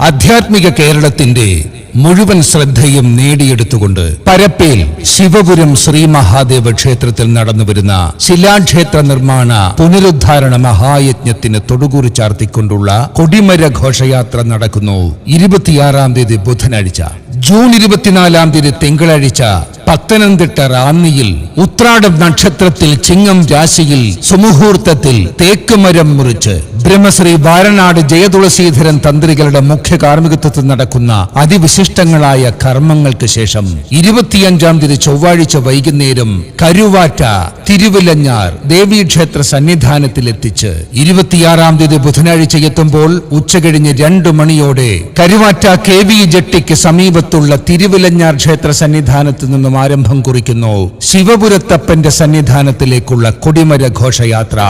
ആധ്യാത്മിക കേരളത്തിന്റെ മുഴുവൻ ശ്രദ്ധയും നേടിയെടുത്തുകൊണ്ട് പരപ്പേൽ ശിവപുരം ശ്രീ മഹാദേവ ക്ഷേത്രത്തിൽ നടന്നുവരുന്ന ശിലാക്ഷേത്ര നിർമ്മാണ പുനരുദ്ധാരണ മഹായജ്ഞത്തിന് തൊടുകൂറി ചാർത്തിക്കൊണ്ടുള്ള കൊടിമര ഘോഷയാത്ര നടക്കുന്നു. ഇരുപത്തിയാറാം തീയതി ബുധനാഴ്ച. ജൂൺ ഇരുപത്തിനാലാം തീയതി തിങ്കളാഴ്ച പത്തനംതിട്ട റാന്നിയിൽ ഉത്രാടം നക്ഷത്രത്തിൽ ചിങ്ങം രാശിയിൽ സുമുഹൂർത്തത്തിൽ തേക്കുമരം മുറിച്ച് ബ്രഹ്മശ്രീ വാരനാട് ജയതുളസീധരൻ തന്ത്രികളുടെ മുഖ്യ കാർമ്മികത്വത്തിൽ നടക്കുന്ന അതിവിശിഷ്ടങ്ങളായ കർമ്മങ്ങൾക്ക് ശേഷം ഇരുപത്തിയഞ്ചാം തീയതി ചൊവ്വാഴ്ച വൈകുന്നേരം കരുവാറ്റ തിരുവിലഞ്ഞാർ ദേവീക്ഷേത്ര സന്നിധാനത്തിൽ എത്തിച്ച് ഇരുപത്തിയാറാം തീയതി ബുധനാഴ്ച എത്തുമ്പോൾ ഉച്ചകഴിഞ്ഞ് രണ്ടു മണിയോടെ കരുവാറ്റ കെ വി ജെട്ടിക്ക് സമീപത്തുള്ള തിരുവിലഞ്ഞാർ ക്ഷേത്ര സന്നിധാനത്ത് നിന്നും ആരംഭം കുറിക്കുന്നു ശിവപുരത്തപ്പന്റെ സന്നിധാനത്തിലേക്കുള്ള കൊടിമര ഘോഷയാത്ര.